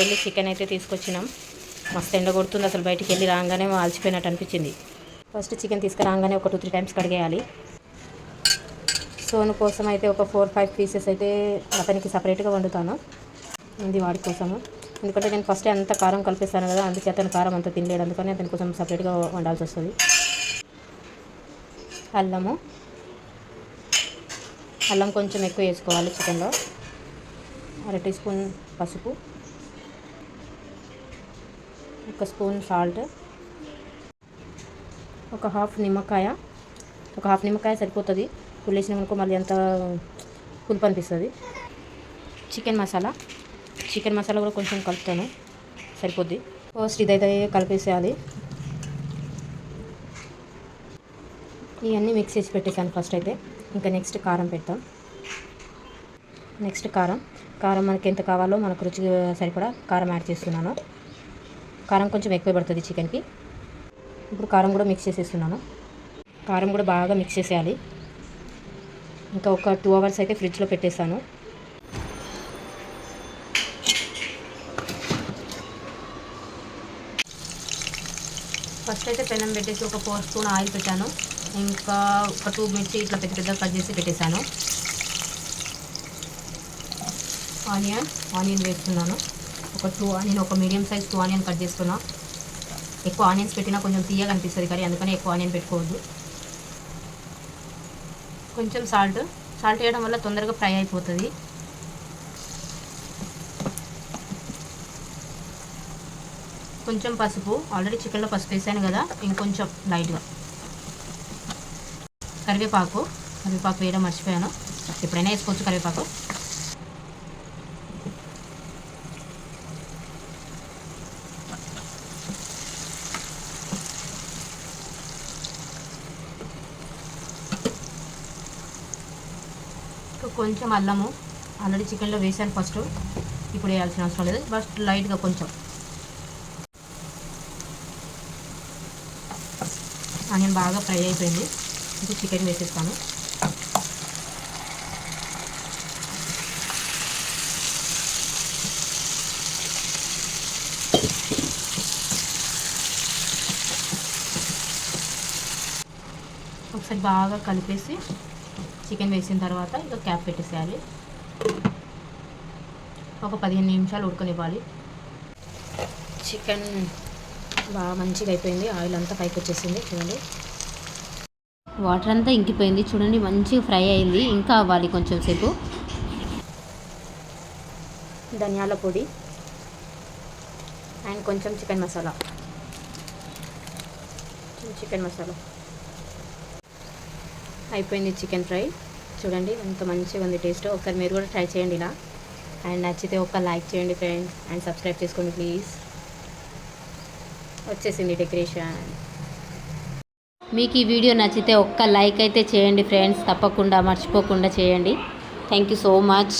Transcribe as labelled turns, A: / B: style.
A: వెళ్ళి చికెన్ అయితే తీసుకొచ్చినాం. మస్తు ఎండ కొడుతుంది అసలు బయటికి వెళ్ళి రాగానే అలసిపోయినట్టు అనిపించింది. ఫస్ట్ చికెన్ తీసుకురాగానే ఒక టూ త్రీ టైమ్స్ కడిగేయాలి. సోను కోసం అయితే ఒక ఫోర్ ఫైవ్ పీసెస్ అయితే అతనికి సపరేట్గా వండుతాను. ఇది వాడి కోసము. ఎందుకంటే నేను ఫస్ట్ అంత కారం కలిపిస్తాను కదా అందుకే అతను కారం అంత తినలేడు. అందుకని అతని కోసం సపరేట్గా వండాల్సి వస్తుంది. అల్లము. అల్లం కొంచెం ఎక్కువ వేసుకోవాలి చికెన్లో. అర టీ స్పూన్ పసుపు. ఒక స్పూన్ సాల్ట్ ఒక హాఫ్ నిమ్మకాయ ఒక హాఫ్ నిమ్మకాయ సరిపోతుంది. పుల్లేసిన మనకు మళ్ళీ అంత పులుపు అనిపిస్తుంది. చికెన్ మసాలా. చికెన్ మసాలా కూడా కొంచెం కలుపుతాను. సరిపోద్ది. ఫస్ట్ ఇదైతే కలిపేసేయాలి. ఇవన్నీ మిక్స్ చేసి పెట్టేసాను ఫస్ట్ అయితే. ఇంకా నెక్స్ట్ కారం పెడతాం. నెక్స్ట్ కారం. కారం మనకి ఎంత కావాలో మనకు రుచి సరిపడా కారం యాడ్ చేస్తున్నాను. కారం కొంచెం ఎక్కువ పడుతుంది చికెన్కి. ఇప్పుడు కారం కూడా మిక్స్ చేసేస్తున్నాను. కారం కూడా బాగా మిక్స్ చేసేయాలి. ఇంకా ఒక టూ అవర్స్ అయితే ఫ్రిడ్జ్లో పెట్టేస్తాను. ఫస్ట్ అయితే పెనం పెట్టేసి ఒక ఫోర్ స్పూన్ ఆయిల్ పెట్టాను. ఇంకా ఒక టూ మిర్చి ఇట్లా పెద్ద పెద్ద కట్ చేసి పెట్టేశాను. ఆనియన్ ఆనియన్ వేస్తున్నాను. ఒక టూ ఆనియన్ ఒక medium size two onion cut చేసుకున్నా. ఎక్కువ ఆనియన్స్ పెట్టినా కొంచెం తీయగా అనిపిస్తుంది కానీ అందుకని ఎక్కువ ఆనియన్ పెట్టుకోవద్దు. కొంచెం సాల్ట్ సాల్ట్ వేయడం వల్ల తొందరగా ఫ్రై అయిపోతుంది. కొంచెం పసుపు ఆల్రెడీ చికెన్లో పసుపు వేసాను కదా ఇంకొంచెం లైట్గా. కరివేపాకు కరివేపాకు వేయడం మర్చిపోయాను. ఎప్పుడైనా వేసుకోవచ్చు కరివేపాకు. కొంచెం అల్లము ఆల్రెడీ చికెన్లో వేసాను ఫస్ట్. ఇప్పుడు వేయాల్సిన అవసరం లేదు. ఫస్ట్ లైట్గా కొంచెం ఆనియన్ బాగా ఫ్రై అయిపోయింది. ఇప్పుడు చికెన్ వేసేస్తాను. ఒకసారి బాగా కలిపేసి చికెన్ వేసిన తర్వాత ఇక క్యాప్ పెట్టేసేయాలి. ఒక పదిహేను నిమిషాలు ఉడకనివ్వాలి. చికెన్ బాగా మంచిగా అయిపోయింది. ఆయిల్ అంతా పైకి వచ్చేసింది. చూడండి. వాటర్ అంతా ఇంకిపోయింది. చూడండి మంచిగా ఫ్రై అయింది. ఇంకా అవ్వాలి కొంచెం సేపు. ధనియాల పొడి అండ్ కొంచెం చికెన్ మసాలా. చికెన్ మసాలా. అయిపోయింది చికెన్ ఫ్రై. చూడండి ఎంత మంచిగా ఉంది టేస్ట్. ఒకసారి మీరు కూడా ట్రై చేయండి ఇలా. అండ్ నచ్చితే ఒక లైక్ చేయండి ఫ్రెండ్స్. అండ్ సబ్స్క్రైబ్ చేసుకోండి ప్లీజ్. వచ్చేసింది డెకరేషన్. మీకు ఈ వీడియో నచ్చితే ఒక్క లైక్ అయితే చేయండి ఫ్రెండ్స్. తప్పకుండా మర్చిపోకుండా చేయండి. Thank you so much.